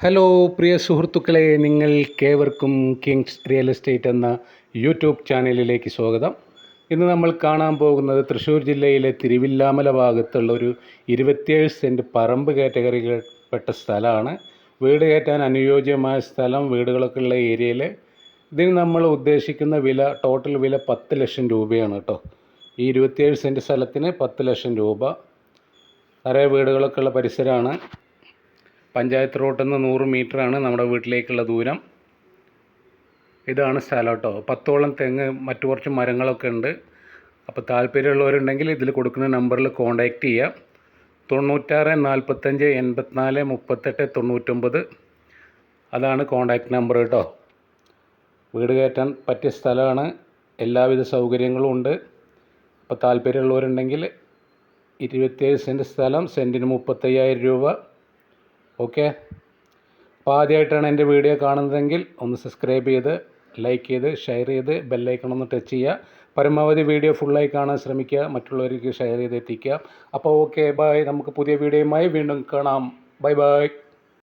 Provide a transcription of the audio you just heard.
Hello പ്രിയ സുഹൃത്തുക്കളെ നിങ്ങൾ കേവർക്കും കിങ്സ് റിയൽ എസ്റ്റേറ്റ് എന്ന യൂട്യൂബ് ചാനലിലേക്ക് സ്വാഗതം. ഇന്ന് നമ്മൾ കാണാൻ പോകുന്നത് തൃശ്ശൂർ ജില്ലയിലെ തിരുവില്ലാമല ഭാഗത്തുള്ള ഒരു ഇരുപത്തിയേഴ് സെന്റ് പറമ്പ് കാറ്റഗറിയിൽപ്പെട്ട സ്ഥലമാണ്. വീട് കയറ്റാൻ അനുയോജ്യമായ സ്ഥലം വീടുകളൊക്കെ ഉള്ള ഏരിയയിൽ ഇതിന് നമ്മൾ ഉദ്ദേശിക്കുന്ന വില ടോട്ടൽ വില പത്ത് ലക്ഷം രൂപയാണ് കേട്ടോ. ഈ ഇരുപത്തിയേഴ് സെന്റ് സ്ഥലത്തിന് പത്ത് ലക്ഷം രൂപ. നിറയെ വീടുകളൊക്കെ ഉള്ള പരിസരമാണ്. പഞ്ചായത്ത് റോട്ടിൽ നിന്ന് നൂറ് മീറ്ററാണ് നമ്മുടെ വീട്ടിലേക്കുള്ള ദൂരം. ഇതാണ് സ്ഥലം കേട്ടോ. പത്തോളം തെങ്ങ് മറ്റു കുറച്ച് മരങ്ങളൊക്കെ ഉണ്ട്. അപ്പോൾ താല്പര്യമുള്ളവരുണ്ടെങ്കിൽ ഇതിൽ കൊടുക്കുന്ന നമ്പറിൽ കോൺടാക്റ്റ് ചെയ്യുക തൊണ്ണൂറ്റാറ് നാൽപ്പത്തഞ്ച് എൺപത്തിനാല് മുപ്പത്തെട്ട് തൊണ്ണൂറ്റൊമ്പത്. അതാണ് കോൺടാക്റ്റ് നമ്പർ കേട്ടോ. വീട് കയറ്റാൻ പറ്റിയ സ്ഥലമാണ്. എല്ലാവിധ സൗകര്യങ്ങളും ഉണ്ട്. അപ്പോൾ താല്പര്യമുള്ളവരുണ്ടെങ്കിൽ ഇരുപത്തേഴ് സെന്റ് സ്ഥലം സെന്റിന് മുപ്പത്തയ്യായിരം രൂപ. ഓക്കെ. അപ്പോൾ ആദ്യമായിട്ടാണ് എന്റെ വീഡിയോ കാണുന്നതെങ്കിൽ ഒന്ന് സബ്സ്ക്രൈബ് ചെയ്ത് ലൈക്ക് ചെയ്ത് ഷെയർ ചെയ്ത് ബെല്ലൈക്കൺ ഒന്ന് ടച്ച് ചെയ്യുക. പരമാവധി വീഡിയോ ഫുള്ളായി കാണാൻ ശ്രമിക്കുക. മറ്റുള്ളവർക്ക് ഷെയർ ചെയ്ത് എത്തിക്കുക. അപ്പോൾ ഓക്കെ ബൈ നമുക്ക് പുതിയ വീഡിയോയുമായി വീണ്ടും കാണാം. Bye bye